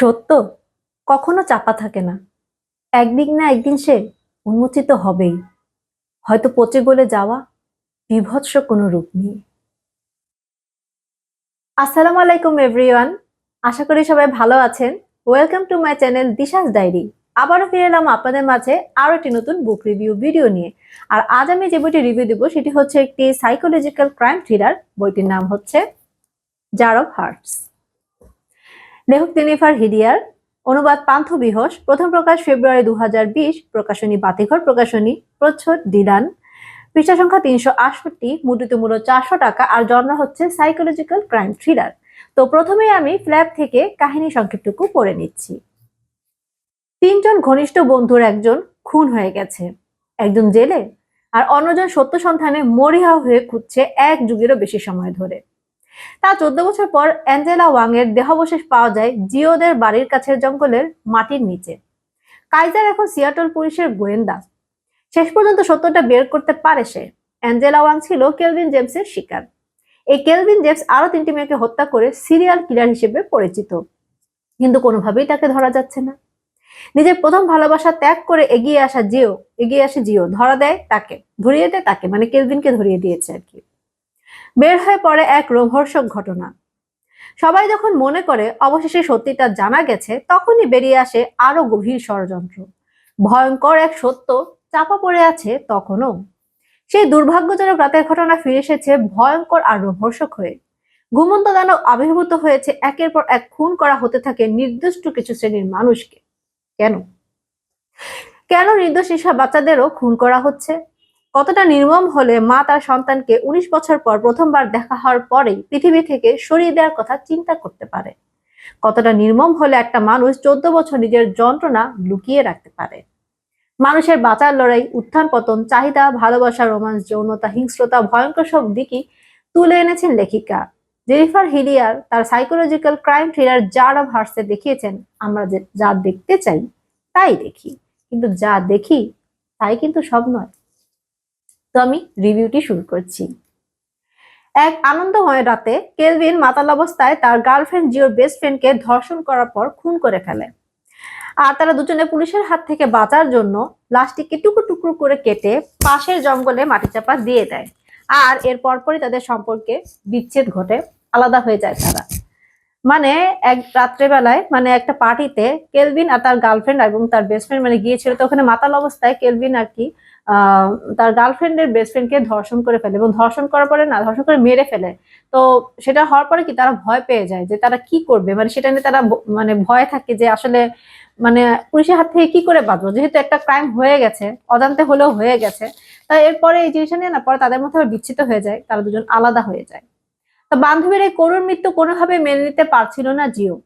সত্য? কখনো চাপা থাকে না। একদিন না একদিন সে উন্মোচিত হবেই। হয়তো পচে গলে যাওয়া বিভৎস কোনো রূপ নিয়ে। আসসালামু আলাইকুম এভরিওয়ান আশা করি সবাই ভালো আছেন। Welcome to my channel Disha's diary. আবারও ফিরে এলাম আপনাদের মাঝে আরও একটি নতুন বুক রিভিউ ভিডিও নিয়ে। আর আজ আমি যে বইটি রিভিউ দেবো, সেটি হচ্ছে একটি সাইকোলজিক্যাল ক্রাইম থ্রিলার বইটির নাম হচ্ছে জার অফ হার্টস লেখক জেনিফার হিডিয়ার, অনুবাদ পান্থ বিহস, প্রথম প্রকাশ ফেব্রুয়ারি দু প্রকাশনী বাতিঘর, প্রকাশনী প্রচ্ছদ ডিলান পৃষ্ঠা সংখ্যা তিনশো আটষট্টি, মুদ্রিত মূল্য চারশো টাকা, আর জন্ম হচ্ছে সাইকোলজিক্যাল ক্রাইম থ্রিলার তো প্রথমে আমি ফ্ল্যাপ থেকে কাহিনী সংক্ষিপ্তটুকু পড়ে নিচ্ছি। তিনজন ঘনিষ্ঠ বন্ধুর একজন খুন হয়ে গেছে, একজন জেলে, আর অন্যজন সত্য সন্ধানে মরিহা হয়ে খুঁজছে এক যুগেরও বেশি সময় ধরে। তা চোদ্দ বছর পর অ্যাঞ্জেলা ওয়াং এর দেহাবশেষ পাওয়া যায় জিওদের বাড়ির কাছের জঙ্গলের মাটির নিচে। কাইজার এখন সিয়াটল পুলিশের গোয়েন্দা। শেষ পর্যন্ত সত্যটা বের করতে পারে সে। অ্যাঞ্জেলা ওয়াং ছিল কেলভিন জেমসের শিকার। এই কেলভিন জেমস আরও তিনটি মেয়েকে হত্যা করে সিরিয়াল কিলার হিসেবে পরিচিত। কিন্তু কোনোভাবেই তাকে ধরা যাচ্ছে না। নিজের প্রথম ভালোবাসা ত্যাগ করে এগিয়ে আসা জিও, এগিয়ে আসে জিও, ধরা দেয় তাকে, ধরিয়ে দেয় তাকে মানে কেলভিনকে ধরিয়ে দিয়েছে আর কি। বের হয়ে পড়ে এক রোমহর্ষক ঘটনা। সবাই যখন মনে করে অবশেষে সত্যিটা জানা গেছে, তখনই বেরিয়ে আসে আরও গভীর ষড়যন্ত্র। ভয়ঙ্কর এক সত্য চাপা পড়ে আছে তখনও। সেই দুর্ভাগ্যজনক রাতের ঘটনা ফিরে এসেছে ভয়ঙ্কর আর রোমহর্ষক হয়ে। ঘুমন্ত দানব আবির্ভূত হয়েছে, একের পর এক খুন করা হতে থাকে নির্দিষ্ট কিছু শ্রেণির মানুষকে। কেন? কেন নির্দোষ বাচ্চাদেরও খুন করা হচ্ছে? কতটা নির্মম হলে মা তার সন্তানকে উনিশ বছর পর প্রথমবার দেখা হওয়ার পরেই পৃথিবী থেকে সরিয়ে দেওয়ার কথা চিন্তা করতে পারে। কতটা নির্মম হলে একটা মানুষ চোদ্দ বছর নিজের যন্ত্রণা লুকিয়ে রাখতে পারে। মানুষের বাঁচার লড়াই, উত্থান পতন, চাহিদা, ভালোবাসা রোমান্স যৌনতা, হিংস্রতা, ভয়ঙ্কর সব দিকই তুলে এনেছেন লেখিকা। জেনিফার হিলিয়ার তার psychological crime thriller jar of হার্টসে দেখিয়েছেন, আমরা যা দেখতে চাই, তাই দেখি। কিন্তু যা দেখি, তাই কিন্তু সব নয়। তো আমি রিভিউটি শুরু করছি। এক আনন্দময় রাতে, কেলভিন মাতাল অবস্থায় তার গার্লফ্রেন্ড জিওর বেস্ট ফ্রেন্ডকে ধর্ষণ করার পর খুন করে ফেলে। আর তারা দুজনে পুলিশের হাত থেকে বাঁচার জন্য লাশটিকে টুকরো টুকরো করে কেটে পাশের জঙ্গলে মাটি চাপা দিয়ে দেয়। আর এর পরপরই তাদের সম্পর্কে বিচ্ছেদ ঘটে, আলাদা হয়ে যায় তারা। মানে এক রাত্রেবেলায় মানে একটা পার্টিতে কেলভিন আর তার গার্লফ্রেন্ড এবং তার বেস্ট ফ্রেন্ড মানে গিয়েছিল, তো ওখানে মাতাল অবস্থায় কেলভিন আর কি তার গার্লফ্রেন্ডের বেস্ট ফ্রেন্ডকে ধর্ষণ করে ফেলে এবং ধর্ষণ করার পরে না, ধর্ষণ করে মেরে ফেলে। তো সেটা হওয়ার পরে কি তারা ভয় পেয়ে যায় যে তারা কি করবে? মানে সেটা নিয়ে তারা মানে ভয় থাকে যে আসলে মানে পুলিশের হাত থেকে কি করে বাঁচবো? যেহেতু একটা ক্রাইম হয়ে গেছে, অজান্তে হলেও হয়ে গেছে। তাই এরপরে এই জিনিসটা নিয়ে না পরে তাদের মধ্যে আবার বিচ্ছিত হয়ে যায়, তারা দুজন আলাদা হয়ে যায়। তো বান্ধবীর এই করুণ মৃত্যু কোনোভাবে মেনে নিতে পারছিল না জিও।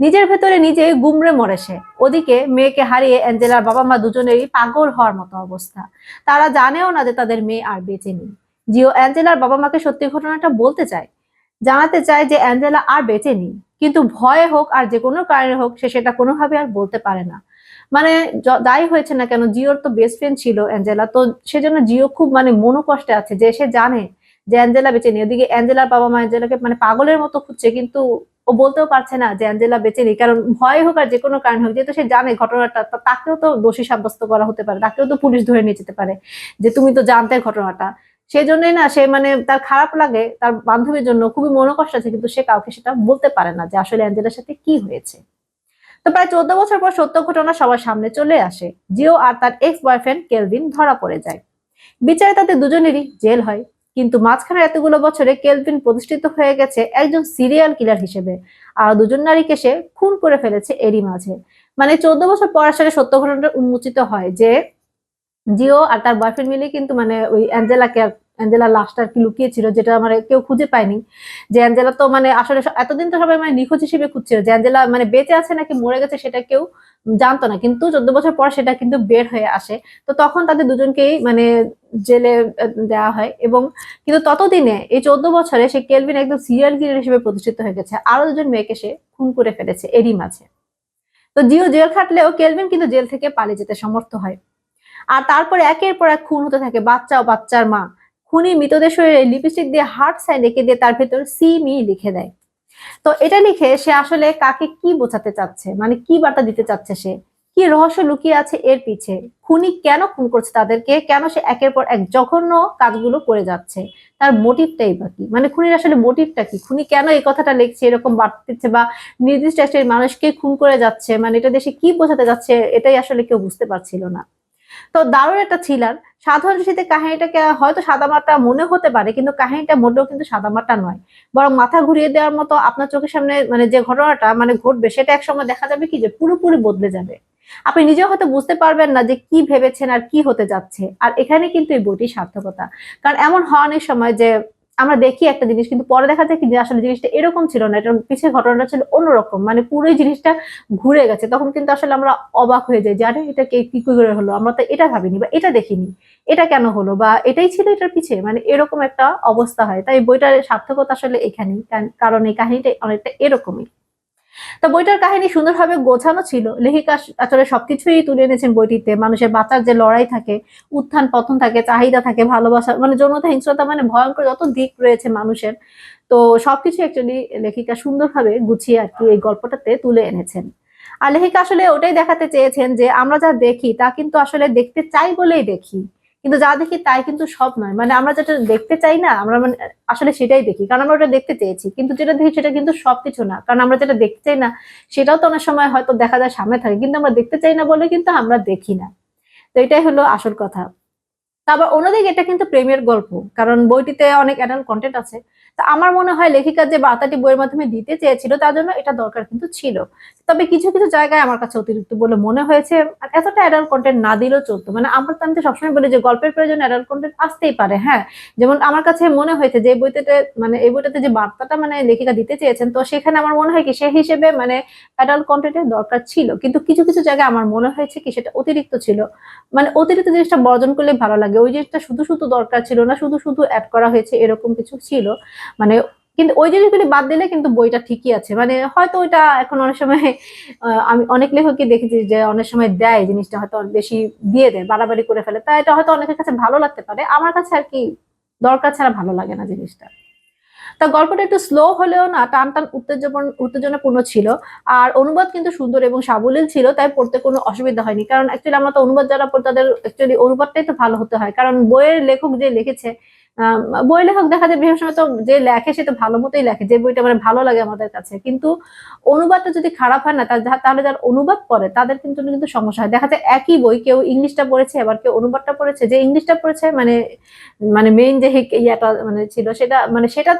নিজের ভেতরে নিজে গুমড়ে মরে সে। ওদিকে মেয়েকে হারিয়ে অ্যাঞ্জেলার বাবা মা দুজনেরই পাগল হওয়ার মতো অবস্থা। তারা জানেও না যে তাদের মেয়ে আর বেঁচে নেই। জিও অ্যাঞ্জেলার বাবা মাকে সত্যি ঘটনাটা বলতে চায়, জানাতে চায় যে অ্যাঞ্জেলা আর বেঁচে নেই। কিন্তু ভয়ে হোক আর যে কোনো কারণে হোক সে সেটা কোনোভাবে আর বলতে পারে না। মানে য- যাই হয়েছে না কেন? জিওর তো বেস্ট ফ্রেন্ড ছিল অ্যাঞ্জেলা। তো সেজন্য জিও খুব মানে মনোকষ্টে আছে যে সে জানে যে অ্যাঞ্জেলা বেঁচে নেই। ওদিকে অ্যাঞ্জেলার বাবা মা অ্যাঞ্জেলাকে মানে পাগলের মতো খুঁজছে, কিন্তু ও বলতেও পারছে না যে অ্যাঞ্জেলা বেঁচে নেই। কারণ ভয় হোক আর যে কোনো কারণ হোক, যেহেতু সে জানে ঘটনাটা তাকেও তো দোষী সাব্যস্ত করা হতে পারে, তাকেও তো পুলিশ ধরে নিয়ে যেতে পারে যে তুমি তো জানতে ঘটনাটা। সেই জন্যই না, সে মানে তার খারাপ লাগে, তার বান্ধবীর জন্য খুবই মনোকষ্ট আছে, কিন্তু সে কাউকে সেটা বলতে পারে না যে আসলে অ্যাঞ্জেলার সাথে কি হয়েছে। তো প্রায় চোদ্দ বছর পর সত্য ঘটনা সবার সামনে চলে আসে। জিও আর তার এক্স বয়ফ্রেন্ড কেলভিন ধরা পড়ে যায়। বিচারে তাদের দুজনেরই জেল হয়। কিন্তু মাঝখানে এতগুলো বছরে কেলভিন প্রতিষ্ঠিত হয়ে গেছে একজন সিরিয়াল কিলার হিসেবে। আর দুজন নারীকে সে খুন করে ফেলেছে এরই মাঝে। মানে চোদ্দ বছর পর আসলে সত্য ঘটনাটা উন্মোচিত হয় যে জিও আর তার বয়ফ্রেন্ড মিলে কিন্তু মানে ওই অ্যাঞ্জেলাকে অ্যাঞ্জেলা লাশটা আর কি লুকিয়েছিল, যেটা মানে কেউ খুঁজে পায়নি। যে অ্যাঞ্জেলা তো মানে আসলে এতদিন তো সবাই মানে নিখোঁজ হিসেবে খুঁজছিল। যে অ্যাঞ্জেলা মানে বেঁচে আছে নাকি মরে গেছে সেটা কেউ জানতো না। কিন্তু চোদ্দ বছর পর সেটা কিন্তু বের হয়ে আসে। তো তখন তাদের দুজনকেই মানে জেলে দেওয়া হয় এবং কিন্তু ততদিনে এই চোদ্দ বছরে সে কেলভিন একদম সিরিয়াল কিলার হিসেবে প্রতিষ্ঠিত হয়ে গেছে। আরও দুজন মেয়েকে সে খুন করে ফেলেছে এরই মাঝে। তো জিও জেল খাটলেও কেলভিন কিন্তু জেল থেকে পালিয়ে যেতে সমর্থ হয়। আর তারপরে একের পর এক খুন হতে থাকে বাচ্চা ও বাচ্চার মা। খুনি মৃতদের শরীরে লিপস্টিক দিয়ে হার্ট সাইন রেখে দিয়ে তার ভেতর সি মি লিখে দেয়। তো এটা লিখে সে আসলে কাকে কি বোঝাতে চাচ্ছে? মানে কি বার্তা দিতে চাচ্ছে সে? কি রহস্য লুকিয়ে আছে এর পিছে? খুনি কেন খুন করছে তাদেরকে? কেন সে একের পর এক জঘন্য কাজগুলো করে যাচ্ছে? তার মোটিভটাই বা কি? মানে খুনির আসলে মোটিভটা কি? খুনি কেন এই কথাটা লিখছে, এরকম বার্তা দিচ্ছে বা নির্দিষ্ট একটা মানুষকে খুন করে যাচ্ছে? মানে এটা দেশে কি বোঝাতে যাচ্ছে? এটাই আসলে কেউ বুঝতে পারছিল না। তো দারুণ একটা থ্রিলার সাধারণ দৃষ্টিতে কাহিনীটাকে হয়তো সাদামাটা মনে হতে পারে, কিন্তু কাহিনীটা মোটেও কিন্তু সাদামাটা নয়। বরং মাথা ঘুরিয়ে দেওয়ার মতো আপনার চোখের সামনে মানে যে ঘটনাটা মানে ঘটবে, সেটা একসময় দেখা যাবে কি যে পুরোপুরি বদলে যাবে। আপনি নিজেও হয়তো বুঝতে পারবেন না যে কি ভেবেছেন আর কি হতে যাচ্ছে। আর এখানে কিন্তু এই বইটির সার্থকতা। কারণ এমন হয় অনেক সময় যে আমরা দেখি একটা জিনিস, কিন্তু পরে দেখা যায় কি আসলে জিনিসটা এরকম ছিল না এটা পিছিয়ে ঘটনাটা ছিল অন্যরকম। মানে পুরোই জিনিসটা ঘুরে গেছে। তখন কিন্তু আসলে আমরা অবাক হয়ে যাই যে, আরে, এটা কে, কি করে হলো? আমরা তো এটা ভাবিনি বা এটা দেখিনি। এটা কেন হলো? বা এটাই ছিল এটার পিছে? মানে এরকম একটা অবস্থা হয়। তাই বইটার সার্থকতা আসলে এখানেই। কারণ এই কাহিনীটা অনেকটা এরকমই। তো বইটার কাহিনী সুন্দরভাবে গোছানো ছিল। লেখিকা আসলে সবকিছুই তুলে এনেছেন বইটিতে। মানুষের বাঁচার যে লড়াই থাকে, উত্থান পতন থাকে, চাহিদা থাকে, ভালোবাসা মানে যৌনতা, হিংস্রতা মানে ভয়ঙ্কর যত দিক রয়েছে মানুষের। তো সবকিছু অ্যাকচুয়ালি লেখিকা সুন্দরভাবে গুছিয়ে আর কি এই গল্পটাতে তুলে এনেছেন। আর লেখিকা আসলে ওটাই দেখাতে চেয়েছেন যে, আমরা যা দেখি তা কিন্তু আসলে দেখতে চাই বলেই দেখি। কিন্তু যা দেখি তাই কিন্তু সব নয়। মানে আমরা যেটা দেখতে চাই না, আমরা মানে আসলে সেটাই দেখি। কারণ আমরা ওটা দেখতে চেয়েছি। কিন্তু যেটা দেখি সেটা কিন্তু সবকিছু না। কারণ আমরা যেটা দেখতে চাই না, সেটাও তো অনেক সময় হয়তো দেখা যায় সামনে থাকে। কিন্তু আমরা দেখতে চাই না বলে কিন্তু আমরা দেখি না। তো এটাই হলো আসল কথা। তারপর অন্যদিকে এটা কিন্তু প্রেমের গল্প, কারণ বইটিতে অনেক অ্যাডাল্ট কন্টেন্ট আছে। তা আমার মনে হয় লেখিকা যে বার্তাটি বইয়ের মাধ্যমে দিতে চেয়েছিল, তার জন্য এটা দরকার কিন্তু ছিল। তবে কিছু কিছু জায়গায় আমার কাছে অতিরিক্ত বলে মনে হয়েছে, আর এতটা অ্যাডাল্ট কন্টেন্ট না দিলেও চলতো। মানে আমরা তো আমি তো সবসময় বলি যে গল্পের প্রয়োজন অ্যাডাল্ট কন্টেন্ট আসতেই পারে হ্যাঁ? যেমন আমার কাছে মনে হয়েছে যে বইটাতে মানে এই বইটাতে যে বার্তাটা মানে লেখিকা দিতে চেয়েছেন, তো সেখানে আমার মনে হয় কি সে হিসেবে মানে অ্যাডাল্ট কন্টেন্টের দরকার ছিল। কিন্তু কিছু কিছু জায়গায় আমার মনে হয়েছে কি সেটা অতিরিক্ত ছিল। মানে অতিরিক্ত জিনিসটা বর্জন করলে ভালো লাগে। ওই জিনিসটা শুধু শুধু দরকার ছিল না, শুধু শুধু অ্যাড করা হয়েছে, এরকম কিছু ছিল। মানে কিন্তু ওই জিনিসগুলি বাদ দিলে কিন্তু বইটা ঠিকই আছে। মানে হয়তো ওইটা এখন অনেক সময় আমি অনেক লেখকই দেখেছি যে অনেক সময় দেয়, জিনিসটা হয়তো বেশি দিয়ে দেয়, বাড়াবাড়ি করে ফেলে। তাই এটা হয়তো অনেকের কাছে ভালো লাগতে পারে। আমার কাছে আর কি দরকার ছাড়া ভালো লাগে না জিনিসটা। তা গল্পটা একটু স্লো হলেও না টান টান উত্তেজনা উত্তেজনাপূর্ণ ছিল। আর অনুবাদ কিন্তু সুন্দর এবং সাবলীল ছিল, তাই পড়তে কোনো অসুবিধা হয়নি। কারণ অ্যাকচুয়ালি আমরা তো অনুবাদ যারা পড়ি তাদের অ্যাকচুয়ালি অনুবাদটাই তো ভালো হতে হয়। কারণ বইয়ের লেখক যে লিখেছে বই লেখক দেখা যায় বিভিন্ন সময় তো যে লেখে সে তো ভালো মতোই লেখে, যে বইটা মানে ভালো লাগে আমাদের কাছে। কিন্তু অনুবাদটা যদি খারাপ হয় না তাহলে যারা অনুবাদ করে তাদের কিন্তু কিন্তু সমস্যা হয়। দেখা যায় একই বই, কেউ ইংলিশটা পড়েছে, আবার কেউ অনুবাদটা পড়েছে। যে ইংলিশটা পড়েছে মানে মানে মেইন যে ইয়াটা মানে ছিল, সেটা মানে সেটা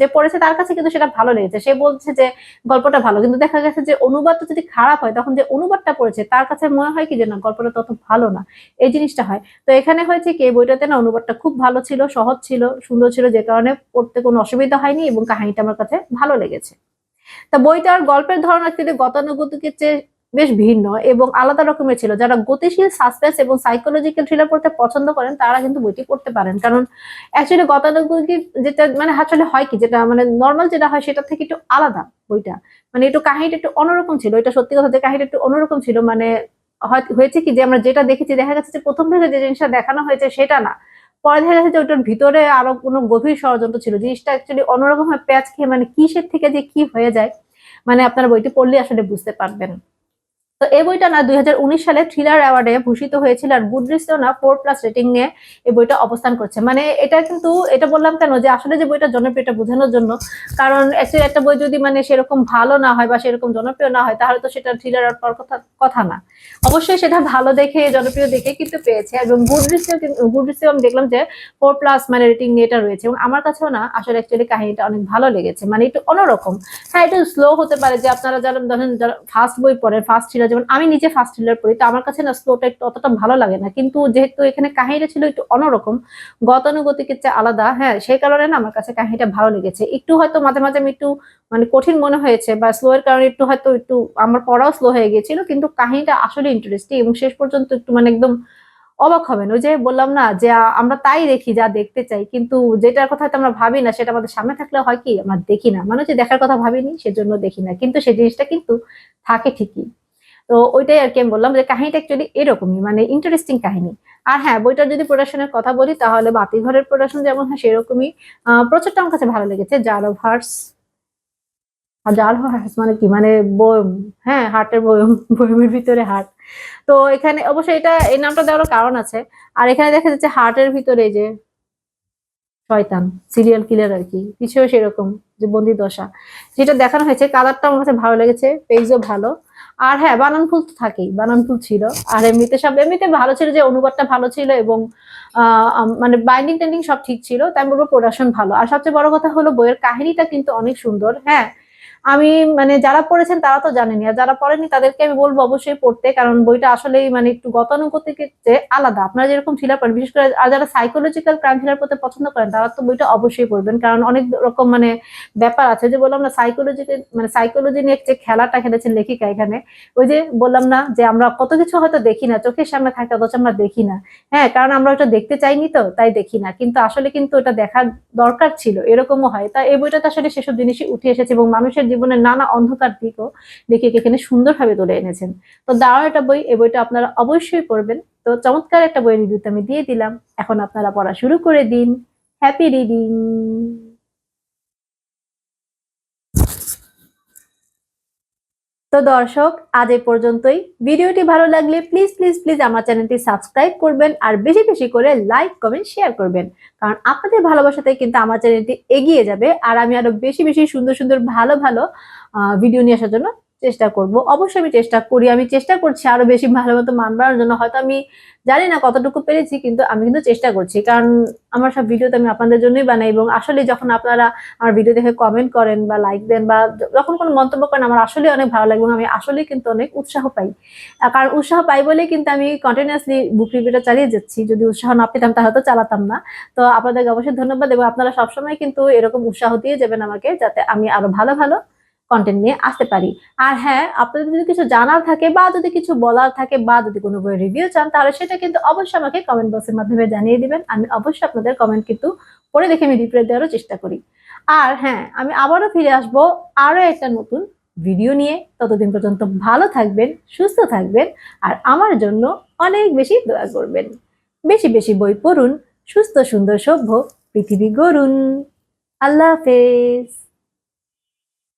যে পড়েছে তার কাছে কিন্তু সেটা ভালো লেগেছে। সে বলছে যে গল্পটা ভালো, কিন্তু দেখা গেছে যে অনুবাদটা যদি খারাপ হয়, তখন যে অনুবাদটা পড়েছে, তার কাছে মনে হয় কি যে না, গল্পটা তত ভালো না, এই জিনিসটা হয়। তো এখানে হয়েছে কি বইটাতে না অনুবাদটা খুব ভালো ছিল, সহজ ছিল, সুন্দর ছিল যে কারণে পড়তে কোনো অসুবিধা হয়নি এবং কাহিনীটা আমার কাছে ভালো লেগেছে। তা বইটার গল্পের ধরন আসলে গতানুগতিকের চেয়ে বেশ ভিন্ন এবং আলাদা রকমের ছিল। যারা গতিশীল, সাসপেন্স এবং সাইকোলজিক্যাল থ্রিলার পড়তে পছন্দ করেন, তারা কিন্তু বইটি পড়তে পারেন। কারণ অ্যাকচুয়ালি গতানুগতিক যেটা মানে আসলে হয় কি, যেটা মানে নর্মাল যেটা হয় সেটা থেকে একটু আলাদা বইটা। মানে একটু কাহিনীটা একটু অন্যরকম ছিল, এটা সত্যি কথা যে কাহিনীটা একটু অন্যরকম ছিল। মানে হয়েছে কি যে আমরা যেটা দেখেছি, দেখা যাচ্ছে যে প্রথম থেকে যে জিনিসটা দেখানো হয়েছে সেটা না। পরে দেখা যাচ্ছে যে ওটার ভিতরে আরও কোনো গভীর ষড়যন্ত্র ছিল? জিনিসটা অ্যাকচুয়ালি অন্যরকম প্যাচ খেয়ে মানে কিসের থেকে যে কি হয়ে যায়? মানে আপনারা বইটি পড়লে আসলে বুঝতে পারবেন। তো এই বইটা না দুই হাজার উনিশ সালে থ্রিলার অ্যাওয়ার্ডে ভূষিত হয়েছিল আর গুডরিসেও না ফোর প্লাস রেটিং নিয়ে এই বইটা অবস্থান করছে। মানে এটা কিন্তু, এটা বললাম কেন যে আসলে যে বইটা জনপ্রিয় এটা বোঝানোর জন্য, কারণ অ্যাকচুয়ালি একটা বই যদি মানে সেরকম ভালো না হয় বা সেরকম জনপ্রিয় না হয়, তাহলে তো সেটা থ্রিলার আর কথা কথা না। অবশ্যই সেটা ভালো দেখে, জনপ্রিয় দেখে কিন্তু পেয়েছে এবং গুডরিসেও গুডরিসেও আমি দেখলাম যে ফোর প্লাস মানে রেটিং নিয়ে এটা রয়েছে এবং আমার কাছেও না আসলে অ্যাকচুয়ালি কাহিনীটা অনেক ভালো লেগেছে। মানে একটু অন্যরকম। হ্যাঁ একটু স্লো হতে পারে যে আপনারা যারা ধরেন ফার্স্ট বই পড়েন ফার্স্ট থ্রিলার যেমন আমি নিজে ফার্স্ট থ্রিলার পড়ি তো আমার কাছে না স্লোটা একটু অতটা ভালো লাগে না। কিন্তু যেহেতু এখানে কাহিনীটা ছিল একটু অন্যরকম, গতানুগতিকের চেয়ে আলাদা হ্যাঁ সেই কারণে না আমার কাছে কাহিনীটা ভালো লেগেছে। একটু হয়তো মাঝে মাঝে আমি একটু মানে কঠিন মনে হয়েছে বা স্লো এর কারণে একটু হয়তো একটু আমার পড়াও স্লো হয়ে গিয়েছিল, কিন্তু কাহিনীটা আসলে ইন্টারেস্টিং এবং শেষ পর্যন্ত একটু মানে একদম অবাক হবেন। ওই যে বললাম না যে আমরা তাই দেখি, যা দেখতে চাই, কিন্তু যেটার কথা হয়তো আমরা ভাবি না, সেটা আমাদের সামনে থাকলে হয় কি, আমরা দেখি না। মানে যে দেখার কথা ভাবিনি, সেজন্য দেখি না। কিন্তু সেই জিনিসটা কিন্তু থাকে ঠিকই। তো ওইটাই আর কি আমি বললাম যে কাহিনীটা অ্যাকচুয়ালি এরকমই মানে ইন্টারেস্টিং কাহিনী। আর হ্যাঁ বইটার যদি প্রোডাকশনের কথা বলি, তাহলে বাতিঘরের প্রোডাকশন যেমন হয় সেরকমই প্রচুরটা আমার কাছে ভালো লেগেছে। জারো ভার্স আর জাল হার্স মানে কি? মানে বয়ম হ্যাঁ হার্টের বয়ম, বয়মের ভিতরে হার্ট তো এখানে অবশ্যই এটা, এই নামটা দেওয়ার কারণ আছে। আর এখানে দেখা যাচ্ছে হার্টের ভিতরে যে শয়তান সিরিয়াল কিলার আর কি, পিছেও সেরকম যে বন্দি দশা যেটা দেখানো হয়েছে কালারটা আমার কাছে ভালো লেগেছে পেজও ভালো। আর হ্যাঁ বানান ফুল তো থাকেই, বানান ফুল ছিল। আর এমনিতে সব, এমনিতে ভালো ছিল যে অনুবাদটা ভালো ছিল এবং মানে বাইন্ডিং টেন্ডিং সব ঠিক ছিল, তাই বলব প্রোডাকশন ভালো। আর সবচেয়ে বড় কথা হলো বইয়ের কাহিনীটা কিন্তু অনেক সুন্দর হ্যাঁ। আমি মানে যারা পড়েছেন তারা তো জানেনি আর যারা পড়েনি তাদেরকে আমি বলব অবশ্যই পড়তে, কারণ বইটা আসলেই মানে একটু গতানুগতিক আলাদা। আপনারা যেরকম থ্রিলার পড়েন, বিশেষ করে আর যারা সাইকোলজিক্যাল ক্রাইম থ্রিলার পড়তে পছন্দ করেন, তারা তো বইটা অবশ্যই পড়বেন, কারণ অনেক রকম মানে ব্যাপার আছে। যে বললাম না সাইকোলজিকে মানে সাইকোলজি নিয়ে যে খেলাটা খেলেছেন লেখিকা এখানে, ওই যে বললাম না যে আমরা কত কিছু হয়তো দেখি না, চোখের সামনে থাকে অথচ আমরা দেখি না। হ্যাঁ কারণ আমরা ওটা দেখতে চাইনি তো, তাই দেখি না। কিন্তু আসলে কিন্তু ওটা দেখার দরকার ছিল, এরকমও হয়। তা এই বইটাতে আসলে সেসব জিনিসই উঠে এসেছে এবং মানুষের জীবনের নানা অন্ধকার দিকও দেখে এখানে সুন্দরভাবে তুলে এনেছেন। তো দাও একটা বই, এই বইটা আপনারা অবশ্যই পড়বেন। তো চমৎকার একটা বই রিভিউ আমি দিয়ে দিলাম। এখন আপনারা পড়া শুরু করে দিন। হ্যাপি রিডিং তো দর্শক, আজ এ পর্যন্তই। ভিডিওটি ভালো লাগলে প্লিজ প্লিজ প্লিজ আমার চ্যানেলটি সাবস্ক্রাইব করবেন আর বেশি বেশি করে লাইক কমেন্ট শেয়ার করবেন। কারণ আপনাদের ভালোবাসাতে কিন্তু আমার চ্যানেলটি এগিয়ে যাবে আর আমি আরও বেশি বেশি সুন্দর সুন্দর, ভালো ভালো ভিডিও নিয়ে আসার জন্য চেষ্টা করব। অবশ্যই আমি চেষ্টা করি। আমি চেষ্টা করছি আরও বেশি ভালো মতো মান বাড়ানোর জন্য। হয়তো আমি জানি না কতটুকু পেরেছি, কিন্তু আমি কিন্তু চেষ্টা করছি। কারণ আমার সব ভিডিও তো আমি আপনাদের জন্যই বানাই এবং আসলে যখন আপনারা আমার ভিডিও দেখে কমেন্ট করেন বা লাইক দেন বা যখন কোনো মন্তব্য করেন, আমার আসলে অনেক ভালো লাগে এবং আমি আসলে কিন্তু অনেক উৎসাহ পাই। কারণ উৎসাহ পাই বলে কিন্তু আমি কন্টিনিউয়াসলি বুক রিভিউটা চালিয়ে যাচ্ছি। যদি উৎসাহ না পেতাম তাহলে তো চালাতাম না। তো আপনাদেরকে অবশ্যই ধন্যবাদ এবং আপনারা সবসময় কিন্তু এরকম উৎসাহ দিয়ে যাবেন আমাকে যাতে আমি আরও ভালো ভালো কন্টেন্ট নিয়ে আসতে পারি। আর হ্যাঁ আপনাদের যদি কিছু জানার থাকে বা যদি কিছু বলার থাকে বা যদি কোনো বই রিভিউ চান, তাহলে সেটা কিন্তু অবশ্যই আমাকে কমেন্ট বক্সের মাধ্যমে জানিয়ে দিবেন। আমি অবশ্যই আপনাদের কমেন্ট কিন্তু পড়ে দেখে আমি রিপ্লাই দেওয়ারও চেষ্টা করি। আর হ্যাঁ আমি আবারও ফিরে আসব আরও একটা নতুন ভিডিও নিয়ে। ততদিন পর্যন্ত ভালো থাকবেন, সুস্থ থাকবেন আর আমার জন্য অনেক বেশি দোয়া করবেন। বেশি বেশি বই পড়ুন, সুস্থ সুন্দর সভ্য পৃথিবী গড়ুন। আল্লাহ হাফেজ।